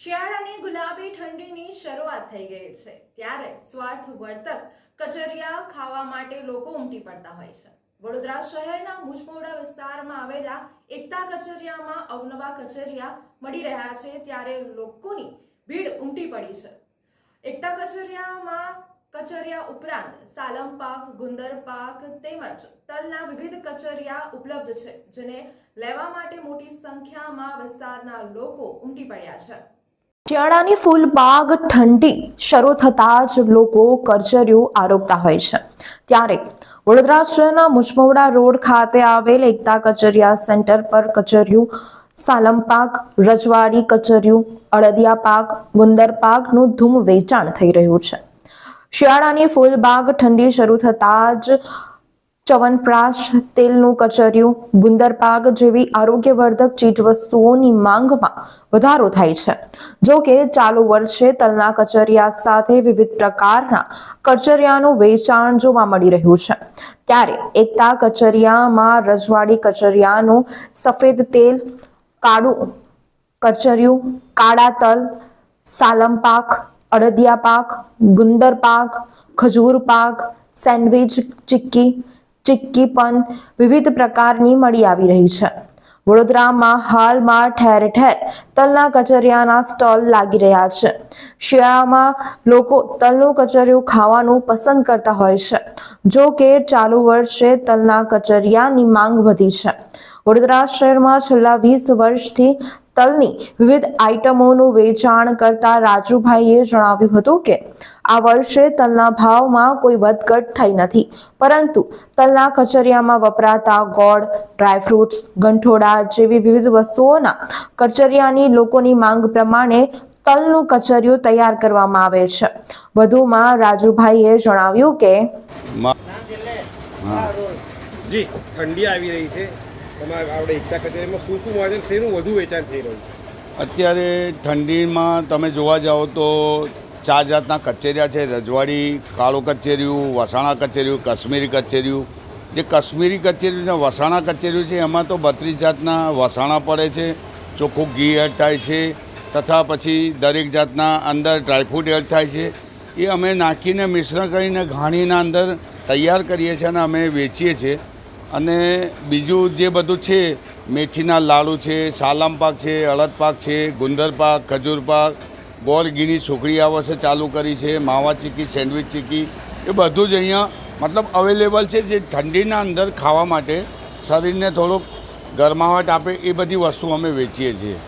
શિયાળાની ગુલાબી ઠંડીની શરૂઆત થઈ ગઈ છે. ત્યારે સ્વાર્થ વર્તક કચરિયા ખાવા માટે લોકો ઉમટી પડતા હોય છે. વડોદરા શહેરના મુજમોડા વિસ્તારમાં આવેલા એકતા કચરિયામાં અવનવા કચરિયા મળી રહ્યા છે ત્યારે લોકોની ભીડ ઉમટી પડી છે. એકતા કચરિયામાં કચરિયા ઉપરાંત સાલમ પાક, ગુંદર પાક તેમજ તલના વિવિધ કચરિયા ઉપલબ્ધ છે, જેને લેવા માટે મોટી સંખ્યામાં વિસ્તારના લોકો ઉમટી પડ્યા છે. શિયાળાની ફૂલબાગ ઠંડી. શરૂ થતાં જ લોકો કરચરિયું આરોપતા હોય છે. ત્યારે વડોદરા શહેરના મુજમોડા રોડ ખાતે આવેલ એકતા કચરિયા સેન્ટર પર કચરિયું, સાલમ પાક, રજવાડી કચરિયું, અળદિયા પાક, ગુંદર પાકનું ધૂમ વેચાણ થઈ રહ્યું છે. શિયાળાની ફૂલબાગ ઠંડી શરૂ થતાં જ ચવનપ્રાશ, તેલનું કચરિયું, ગુંદરપાક જેવી આરોગ્યવર્ધક ચીજવસ્તુઓની માંગમાં વધારો થાય છે. જો કે ચાલુ વર્ષે તલના કચરિયા સાથે વિવિધ પ્રકારના કચરિયાનું વેચાણ જોવા મળી રહ્યું છે. ત્યારે એકતા કચરિયામાં રજવાડી કચરિયાનું સફેદ તેલ, કાળું કચરિયું, કાળા તલ, સાલમ પાક, અડદિયા પાક ગુંદર પાક ખજૂર પાક, સેન્ડવિચ, ચિક્કી ચિક્કી પણ વિવિધ પ્રકારની મળી આવી રહી છે. વડોદરામાં હાલમાં ઠેર ઠેર તલના કચરિયાના સ્ટોલ લાગી રહ્યા છે. શિયાળામાં લોકો તલનું કચરિયું ખાવાનું પસંદ કરતા હોય છે. જો કે ચાલુ વર્ષે તલના કચરિયાની માંગ વધી છે. વડોદરા શહેરમાં છેલ્લા વીસ વર્ષથી તલની વિવિધ આઇટમોનું વેચાણ કરતા રાજુભાઈએ જણાવ્યું હતું કે, આ વર્ષે તલના ભાવમાં કોઈ વધઘટ થઈ નથી, પરંતુ તલના કચરિયામાં વપરાતા ગોળ ડ્રાયફ્રૂટ્સ ગંઠોડા જેવી વિવિધ વસ્તુઓના કચરિયાની લોકોની માંગ પ્રમાણે તલનું કચરિયું તૈયાર કરવામાં આવે છે. વધુમાં રાજુભાઈએ જણાવ્યું કે જી, ઠંડી આવી રહી છે. તમારા આપણે એકતા કચેરીમાં શું શું મળે છે શેનું વધુ વેચાણ થઈ રહ્યું છે? અત્યારે ઠંડીમાં તમે જોવા જાઓ તો ચાર જાતના કચેરિયા છે, રજવાડી, કાળો કચેરીયું, વસાણા કચેરીયું, કાશ્મીરી કચેરીયું. જે કાશ્મીરી કચેરી છે વસાણા કચેરીયું છે, એમાં તો બત્રીસ જાતના વસાણા પડે છે, ચોખ્ખું ઘી એડ થાય છે, તથા પછી દરેક જાતના અંદર ડ્રાયફ્રૂટ એડ થાય છે. એ અમે નાખીને મિશ્રણ કરીને ઘાણીના અંદર તૈયાર કરીએ છીએ અને અમે વેચીએ છીએ. અને બીજું જે બધું છે, મેથીના લાડુ છે, સાલમ પાક છે, અડદ પાક છે, ગુંદર પાક, ખજૂર પાક, ગોળ ઘીની સુખડી આ વર્ષે ચાલુ કરી છે, માવા ચીકી, સેન્ડવિચ ચીકી, એ બધું જ અહીંયા મતલબ અવેલેબલ છે, જે ઠંડીના અંદર ખાવા માટે શરીરને થોડુંક ગરમાવટ આપે એ બધી વસ્તુ અમે વેચીએ છીએ.